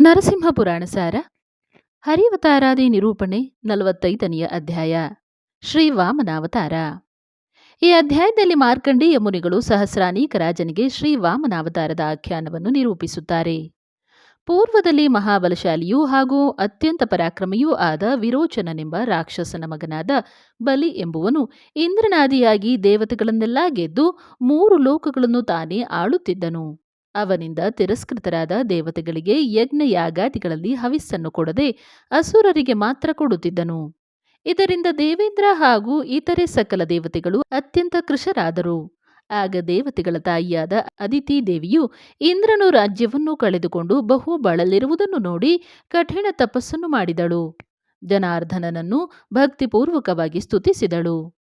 ನರಸಿಂಹ ಪುರಾಣ ಸಾರ ಹರಿವತಾರಾದಿ ನಿರೂಪಣೆ ನಲವತ್ತೈದನೆಯ ಅಧ್ಯಾಯ ಶ್ರೀ ವಾಮನಾವತಾರ ಈ ಅಧ್ಯಾಯದಲ್ಲಿ ಮಾರ್ಕಂಡೇಯ ಮುನಿಗಳು ಸಹಸ್ರಾನೀಕ ರಾಜನಿಗೆ ಶ್ರೀ ವಾಮನಾವತಾರದ ಆಖ್ಯಾನವನ್ನು ನಿರೂಪಿಸುತ್ತಾರೆ. ಪೂರ್ವದಲ್ಲಿ ಮಹಾಬಲಶಾಲಿಯೂ ಹಾಗೂ ಅತ್ಯಂತ ಪರಾಕ್ರಮಿಯೂ ಆದ ವಿರೋಚನನೆಂಬ ರಾಕ್ಷಸನ ಮಗನಾದ ಬಲಿ ಎಂಬುವನು ಇಂದ್ರನಾದಿಯಾಗಿ ದೇವತೆಗಳನ್ನೆಲ್ಲ ಗೆದ್ದು ಮೂರು ಲೋಕಗಳನ್ನು ತಾನೇ ಆಳುತ್ತಿದ್ದನು. ಅವನಿಂದ ತಿರಸ್ಕೃತರಾದ ದೇವತೆಗಳಿಗೆ ಯಜ್ಞ ಯಾಗಾದಿಗಳಲ್ಲಿ ಹವಿಸ್ಸನ್ನು ಕೊಡದೆ ಅಸುರರಿಗೆ ಮಾತ್ರ ಕೊಡುತ್ತಿದ್ದನು. ಇದರಿಂದ ದೇವೇಂದ್ರ ಹಾಗೂ ಇತರೆ ಸಕಲ ದೇವತೆಗಳು ಅತ್ಯಂತ ಕೃಶರಾದರು. ಆಗ ದೇವತೆಗಳ ತಾಯಿಯಾದ ಅದಿತಿ ದೇವಿಯು ಇಂದ್ರನು ರಾಜ್ಯವನ್ನು ಕಳೆದುಕೊಂಡು ಬಹು ಬಳಲಿರುವುದನ್ನು ನೋಡಿ ಕಠಿಣ ತಪಸ್ಸನ್ನು ಮಾಡಿದಳು. ಜನಾರ್ದನನನ್ನು ಭಕ್ತಿಪೂರ್ವಕವಾಗಿ ಸ್ತುತಿಸಿದಳು.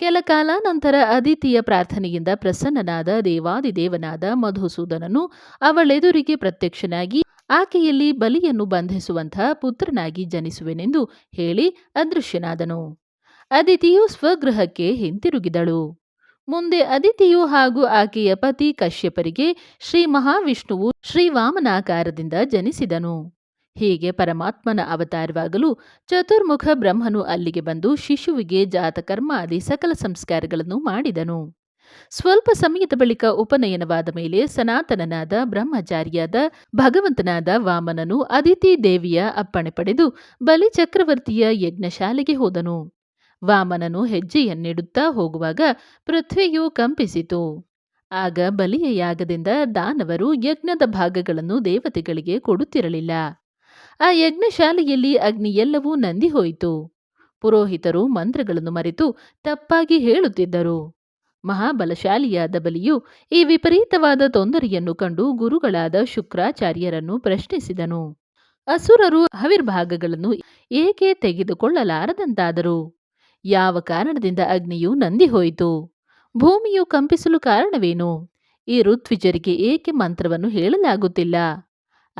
ಕೆಲ ಕಾಲ ನಂತರ ಅದಿತಿಯ ಪ್ರಾರ್ಥನೆಯಿಂದ ಪ್ರಸನ್ನನಾದ ದೇವಾದಿದೇವನಾದ ಮಧುಸೂದನನು ಅವಳೆದುರಿಗೆ ಪ್ರತ್ಯಕ್ಷನಾಗಿ ಆಕೆಯಲ್ಲಿ ಬಲಿಯನ್ನು ಬಂಧಿಸುವಂತಹ ಪುತ್ರನಾಗಿ ಜನಿಸುವೆನೆಂದು ಹೇಳಿ ಅದೃಶ್ಯನಾದನು. ಅದಿತಿಯು ಸ್ವಗೃಹಕ್ಕೆ ಹಿಂತಿರುಗಿದಳು. ಮುಂದೆ ಅದಿತಿಯು ಹಾಗೂ ಆಕೆಯ ಪತಿ ಕಶ್ಯಪರಿಗೆ ಶ್ರೀ ಮಹಾವಿಷ್ಣುವು ಶ್ರೀವಾಮನಾಕಾರದಿಂದ ಜನಿಸಿದನು. ಹೀಗೆ ಪರಮಾತ್ಮನ ಅವತಾರವಾಗಲು ಚತುರ್ಮುಖ ಬ್ರಹ್ಮನು ಅಲ್ಲಿಗೆ ಬಂದು ಶಿಶುವಿಗೆ ಜಾತಕರ್ಮಾದಿ ಸಕಲ ಸಂಸ್ಕಾರಗಳನ್ನು ಮಾಡಿದನು. ಸ್ವಲ್ಪ ಸಮಯದ ಬಳಿಕ ಉಪನಯನವಾದ ಮೇಲೆ ಸನಾತನನಾದ ಬ್ರಹ್ಮಚಾರಿಯಾದ ಭಗವಂತನಾದ ವಾಮನನು ಅದಿತಿ ದೇವಿಯ ಅಪ್ಪಣೆ ಪಡೆದು ಬಲಿ ಚಕ್ರವರ್ತಿಯ ಯಜ್ಞಶಾಲೆಗೆ ಹೋದನು. ವಾಮನನು ಹೆಜ್ಜೆಯನ್ನಿಡುತ್ತಾ ಹೋಗುವಾಗ ಪೃಥ್ವಿಯು ಕಂಪಿಸಿತು. ಆಗ ಬಲಿಯ ಯಾಗದಿಂದ ದಾನವರು ಯಜ್ಞದ ಭಾಗಗಳನ್ನು ದೇವತೆಗಳಿಗೆ ಕೊಡುತ್ತಿರಲಿಲ್ಲ. ಆ ಯಜ್ಞಶಾಲೆಯಲ್ಲಿ ಅಗ್ನಿ ಎಲ್ಲವೂ ನಂದಿ ಹೋಯಿತು. ಪುರೋಹಿತರು ಮಂತ್ರಗಳನ್ನು ಮರೆತು ತಪ್ಪಾಗಿ ಹೇಳುತ್ತಿದ್ದರು. ಮಹಾಬಲಶಾಲಿಯಾದ ಬಲಿಯು ಈ ವಿಪರೀತವಾದ ತೊಂದರೆಯನ್ನು ಕಂಡು ಗುರುಗಳಾದ ಶುಕ್ರಾಚಾರ್ಯರನ್ನು ಪ್ರಶ್ನಿಸಿದನು. ಅಸುರರು ಹವಿರ್ಭಾಗಗಳನ್ನು ಏಕೆ ತೆಗೆದುಕೊಳ್ಳಲಾರದಂತಾದರು? ಯಾವ ಕಾರಣದಿಂದ ಅಗ್ನಿಯು ನಂದಿ ಹೋಯಿತು? ಭೂಮಿಯು ಕಂಪಿಸಲು ಕಾರಣವೇನು? ಈ ಋತ್ವಿಜರಿಗೆ ಏಕೆ ಮಂತ್ರವನ್ನು ಹೇಳಲಾಗುತ್ತಿಲ್ಲ?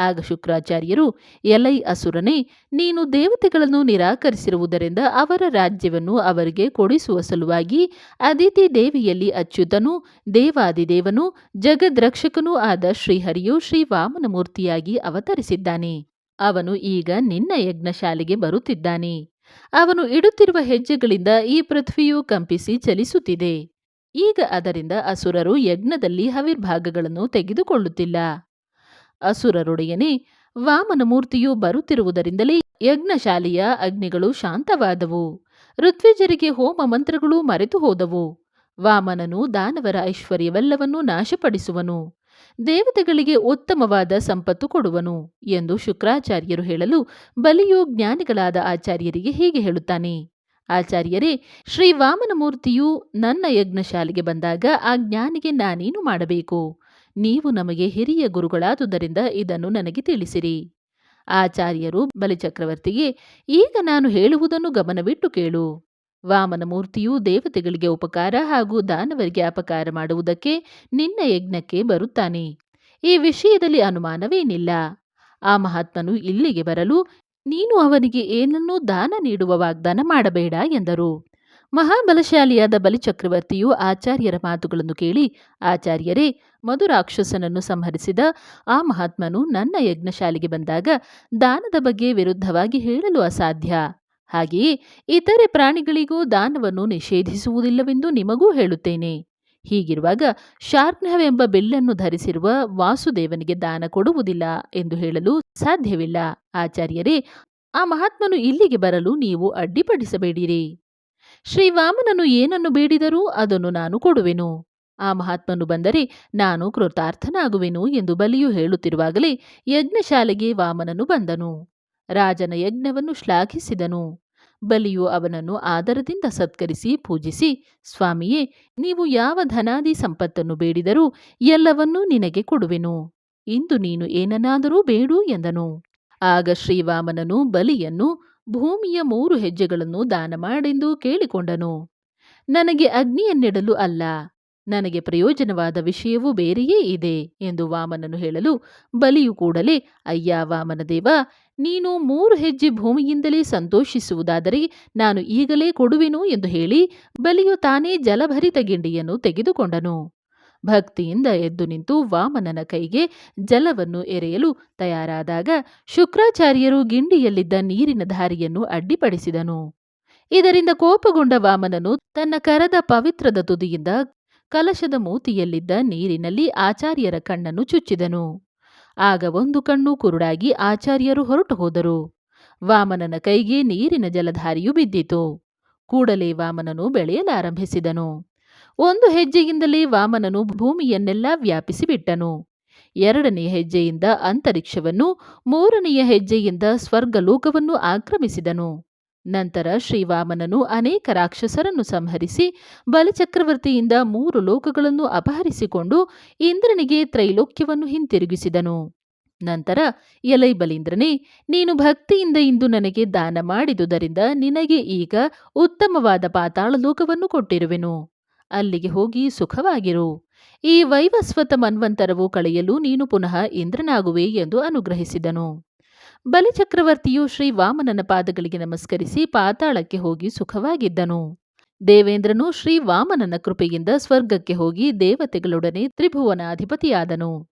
ಆಗ ಶುಕ್ರಾಚಾರ್ಯರು, ಎಲೈ ಅಸುರನೇ, ನೀನು ದೇವತೆಗಳನ್ನು ನಿರಾಕರಿಸಿರುವುದರಿಂದ ಅವರ ರಾಜ್ಯವನ್ನು ಅವರಿಗೆ ಕೊಡಿಸುವ ಸಲುವಾಗಿ ಅದಿತಿ ದೇವಿಯಲ್ಲಿ ಅಚ್ಯುತನು, ದೇವಾದಿದೇವನು, ಜಗದ್ರಕ್ಷಕನೂ ಆದ ಶ್ರೀಹರಿಯು ಶ್ರೀ ವಾಮನ ಮೂರ್ತಿಯಾಗಿ ಅವತರಿಸಿದ್ದಾನೆ. ಅವನು ಈಗ ನಿನ್ನ ಯಜ್ಞಶಾಲೆಗೆ ಬರುತ್ತಿದ್ದಾನೆ. ಅವನು ಇಡುತ್ತಿರುವ ಹೆಜ್ಜೆಗಳಿಂದ ಈ ಪೃಥ್ವಿಯು ಕಂಪಿಸಿ ಚಲಿಸುತ್ತಿದೆ. ಈಗ ಅದರಿಂದ ಅಸುರರು ಯಜ್ಞದಲ್ಲಿ ಹವಿರ್ಭಾಗಗಳನ್ನು ತೆಗೆದುಕೊಳ್ಳುತ್ತಿಲ್ಲ. ಅಸುರರೊಡೆಯನೇ ವಾಮನ ಮೂರ್ತಿಯು ಬರುತ್ತಿರುವುದರಿಂದಲೇ ಯಜ್ಞಶಾಲೆಯ ಅಗ್ನಿಗಳು ಶಾಂತವಾದವು. ಋತ್ವಿಜರಿಗೆ ಹೋಮ ಮಂತ್ರಗಳು ಮರೆತು ಹೋದವು. ವಾಮನನು ದಾನವರ ಐಶ್ವರ್ಯವೆಲ್ಲವನ್ನೂ ನಾಶಪಡಿಸುವನು. ದೇವತೆಗಳಿಗೆ ಉತ್ತಮವಾದ ಸಂಪತ್ತು ಕೊಡುವನು ಎಂದು ಶುಕ್ರಾಚಾರ್ಯರು ಹೇಳಲು ಬಲಿಯು ಜ್ಞಾನಿಗಳಾದ ಆಚಾರ್ಯರಿಗೆ ಹೀಗೆ ಹೇಳುತ್ತಾನೆ. ಆಚಾರ್ಯರೇ, ಶ್ರೀ ವಾಮನ ಮೂರ್ತಿಯು ನನ್ನ ಯಜ್ಞಶಾಲೆಗೆ ಬಂದಾಗ ಆ ಜ್ಞಾನಿಗೆ ನಾನೇನು ಮಾಡಬೇಕು? ನೀವು ನಮಗೆ ಹಿರಿಯ ಗುರುಗಳಾದುದರಿಂದ ಇದನ್ನು ನನಗೆ ತಿಳಿಸಿರಿ. ಆಚಾರ್ಯರು ಬಲಿಚಕ್ರವರ್ತಿಗೆ ಈಗ ನಾನು ಹೇಳುವುದನ್ನು ಗಮನವಿಟ್ಟು ಕೇಳು. ವಾಮನ ಮೂರ್ತಿಯು ದೇವತೆಗಳಿಗೆ ಉಪಕಾರ ಹಾಗೂ ದಾನವರಿಗೆ ಅಪಕಾರ ಮಾಡುವುದಕ್ಕೆ ನಿನ್ನ ಯಜ್ಞಕ್ಕೆ ಬರುತ್ತಾನೆ. ಈ ವಿಷಯದಲ್ಲಿ ಅನುಮಾನವೇನಿಲ್ಲ. ಆ ಮಹಾತ್ಮನು ಇಲ್ಲಿಗೆ ಬರಲು, ನೀನು ಅವನಿಗೆ ಏನನ್ನೂ ದಾನ ನೀಡುವ ವಾಗ್ದಾನ ಮಾಡಬೇಡ ಎಂದರು. ಮಹಾಬಲಶಾಲಿಯಾದ ಬಲಿಚಕ್ರವರ್ತಿಯು ಆಚಾರ್ಯರ ಮಾತುಗಳನ್ನು ಕೇಳಿ, ಆಚಾರ್ಯರೇ, ಮಧುರಾಕ್ಷಸನನ್ನು ಸಂಹರಿಸಿದ ಆ ಮಹಾತ್ಮನು ನನ್ನ ಯಜ್ಞಶಾಲೆಗೆ ಬಂದಾಗ ದಾನದ ಬಗ್ಗೆ ವಿರುದ್ಧವಾಗಿ ಹೇಳಲು ಅಸಾಧ್ಯ. ಹಾಗೆಯೇ ಇತರೆ ಪ್ರಾಣಿಗಳಿಗೂ ದಾನವನ್ನು ನಿಷೇಧಿಸುವುದಿಲ್ಲವೆಂದು ನಿಮಗೂ ಹೇಳುತ್ತೇನೆ. ಹೀಗಿರುವಾಗ ಶಾರ್ಗ್ನವೆಂಬ ಬೆಲ್ಲನ್ನು ಧರಿಸಿರುವ ವಾಸುದೇವನಿಗೆ ದಾನ ಕೊಡುವುದಿಲ್ಲ ಎಂದು ಹೇಳಲು ಸಾಧ್ಯವಿಲ್ಲ. ಆಚಾರ್ಯರೇ, ಆ ಮಹಾತ್ಮನು ಇಲ್ಲಿಗೆ ಬರಲು ನೀವು ಅಡ್ಡಿಪಡಿಸಬೇಡಿರಿ. ಶ್ರೀವಾಮನನು ಏನನ್ನು ಬೇಡಿದರೂ ಅದನ್ನು ನಾನು ಕೊಡುವೆನು. ಆ ಮಹಾತ್ಮನು ಬಂದರೆ ನಾನು ಕೃತಾರ್ಥನಾಗುವೆನು ಎಂದು ಬಲಿಯು ಹೇಳುತ್ತಿರುವಾಗಲೇ ಯಜ್ಞಶಾಲೆಗೆ ವಾಮನನು ಬಂದನು. ರಾಜನ ಯಜ್ಞವನ್ನು ಶ್ಲಾಘಿಸಿದನು. ಬಲಿಯು ಅವನನ್ನು ಆದರದಿಂದ ಸತ್ಕರಿಸಿ ಪೂಜಿಸಿ, ಸ್ವಾಮಿಯೇ, ನೀವು ಯಾವ ಧನಾದಿ ಸಂಪತ್ತನ್ನು ಬೇಡಿದರೂ ಎಲ್ಲವನ್ನೂ ನಿನಗೆ ಕೊಡುವೆನು. ಇಂದು ನೀನು ಏನನ್ನಾದರೂ ಬೇಡು ಎಂದನು. ಆಗ ಶ್ರೀವಾಮನನು ಬಲಿಯನ್ನು ಭೂಮಿಯ ಮೂರು ಹೆಜ್ಜೆಗಳನ್ನು ದಾನ ಮಾಡೆಂದು ಕೇಳಿಕೊಂಡನು. ನನಗೆ ಅಗ್ನಿಯನ್ನಿಡಲು ಅಲ್ಲ, ನನಗೆ ಪ್ರಯೋಜನವಾದ ವಿಷಯವೂ ಬೇರೆಯೇ ಇದೆ ಎಂದು ವಾಮನನು ಹೇಳಲು ಬಲಿಯು ಕೂಡಲೇ, ಅಯ್ಯ ವಾಮನದೇವ ನೀನು ಮೂರು ಹೆಜ್ಜೆ ಭೂಮಿಯಿಂದಲೇ ಸಂತೋಷಿಸುವುದಾದರೆ ನಾನು ಈಗಲೇ ಕೊಡುವೆನು ಎಂದು ಹೇಳಿ ಬಲಿಯು ತಾನೇ ಜಲಭರಿತ ಗಿಂಡಿಯನ್ನು ತೆಗೆದುಕೊಂಡನು. ಭಕ್ತಿಯಿಂದ ಎದ್ದು ನಿಂತು ವಾಮನನ ಕೈಗೆ ಜಲವನ್ನು ಎರೆಯಲು ತಯಾರಾದಾಗ ಶುಕ್ರಾಚಾರ್ಯರು ಗಿಂಡಿಯಲ್ಲಿದ್ದ ನೀರಿನ ದಾರಿಯನ್ನು ಅಡ್ಡಿಪಡಿಸಿದನು. ಇದರಿಂದ ಕೋಪಗೊಂಡ ವಾಮನನು ತನ್ನ ಕರದ ಪವಿತ್ರದ ತುದಿಯಿಂದ ಕಲಶದ ಮೂತಿಯಲ್ಲಿದ್ದ ನೀರಿನಲ್ಲಿ ಆಚಾರ್ಯರ ಕಣ್ಣನ್ನು ಚುಚ್ಚಿದನು. ಆಗ ಒಂದು ಕಣ್ಣು ಕುರುಡಾಗಿ ಆಚಾರ್ಯರು ಹೊರಟು ಹೋದರು. ವಾಮನನ ಕೈಗೆ ನೀರಿನ ಜಲಧಾರಿಯು ಬಿದ್ದಿತು. ಕೂಡಲೇ ವಾಮನನು ಬೆಳೆಯಲಾರಂಭಿಸಿದನು. ಒಂದು ಹೆಜ್ಜೆಯಿಂದಲೇ ವಾಮನನು ಭೂಮಿಯನ್ನೆಲ್ಲ ವ್ಯಾಪಿಸಿಬಿಟ್ಟನು. ಎರಡನೆಯ ಹೆಜ್ಜೆಯಿಂದ ಅಂತರಿಕ್ಷವನ್ನು, ಮೂರನೆಯ ಹೆಜ್ಜೆಯಿಂದ ಸ್ವರ್ಗಲೋಕವನ್ನು ಆಕ್ರಮಿಸಿದನು. ನಂತರ ಶ್ರೀವಾಮನನು ಅನೇಕ ರಾಕ್ಷಸರನ್ನು ಸಂಹರಿಸಿ, ಬಲಚಕ್ರವರ್ತಿಯಿಂದ ಮೂರು ಲೋಕಗಳನ್ನು ಅಪಹರಿಸಿಕೊಂಡು ಇಂದ್ರನಿಗೆ ತ್ರೈಲೋಕ್ಯವನ್ನು ಹಿಂತಿರುಗಿಸಿದನು. ನಂತರ ಎಲೈ ಬಲೀಂದ್ರನೇ, ನೀನು ಭಕ್ತಿಯಿಂದ ಇಂದು ನನಗೆ ದಾನ ಮಾಡಿದುದರಿಂದ ನಿನಗೆ ಈಗ ಉತ್ತಮವಾದ ಪಾತಾಳ ಲೋಕವನ್ನು ಕೊಟ್ಟಿರುವೆನು. ಅಲ್ಲಿಗೆ ಹೋಗಿ ಸುಖವಾಗಿರು. ಈ ವೈವಸ್ವತ ಮನ್ವಂತರವು ಕಳೆಯಲು ನೀನು ಪುನಃ ಇಂದ್ರನಾಗುವೆ ಎಂದು ಅನುಗ್ರಹಿಸಿದನು. ಬಲಿಚಕ್ರವರ್ತಿಯು ಶ್ರೀ ವಾಮನನ ಪಾದಗಳಿಗೆ ನಮಸ್ಕರಿಸಿ ಪಾತಾಳಕ್ಕೆ ಹೋಗಿ ಸುಖವಾಗಿದ್ದನು. ದೇವೇಂದ್ರನು ಶ್ರೀ ವಾಮನನ ಕೃಪೆಯಿಂದ ಸ್ವರ್ಗಕ್ಕೆ ಹೋಗಿ ದೇವತೆಗಳೊಡನೆ ತ್ರಿಭುವನಾಧಿಪತಿಯಾದನು.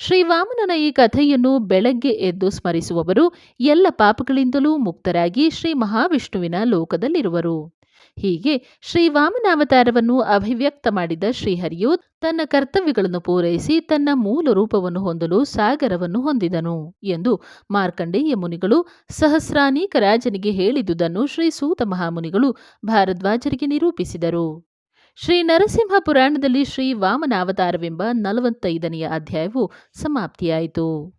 ಶ್ರೀವಾಮನನ ಈ ಕಥೆಯನ್ನು ಬೆಳಗ್ಗೆ ಎದ್ದು ಸ್ಮರಿಸುವವರು ಎಲ್ಲ ಪಾಪಗಳಿಂದಲೂ ಮುಕ್ತರಾಗಿ ಶ್ರೀ ಮಹಾವಿಷ್ಣುವಿನ ಲೋಕದಲ್ಲಿರುವರು. ಹೀಗೆ ಶ್ರೀವಾಮನಾವತಾರವನ್ನು ಅಭಿವ್ಯಕ್ತ ಮಾಡಿದ ಶ್ರೀಹರಿಯು ತನ್ನ ಕರ್ತವ್ಯಗಳನ್ನು ಪೂರೈಸಿ ತನ್ನ ಮೂಲ ರೂಪವನ್ನು ಹೊಂದಲು ಸಾಗರವನ್ನು ಹೊಂದಿದನು ಎಂದು ಮಾರ್ಕಂಡೇಯ ಮುನಿಗಳು ಸಹಸ್ರಾನೇಕ ರಾಜನಿಗೆ ಹೇಳಿದುದನ್ನು ಶ್ರೀ ಸೂತ ಮಹಾಮುನಿಗಳು ಭಾರದ್ವಾಜರಿಗೆ ನಿರೂಪಿಸಿದರು. ಶ್ರೀ ನರಸಿಂಹ ಪುರಾಣದಲ್ಲಿ ಶ್ರೀ ವಾಮನಾವತಾರವೆಂಬ ನಲವತ್ತೈದನೆಯ ಅಧ್ಯಾಯವು ಸಮಾಪ್ತಿಯಾಯಿತು.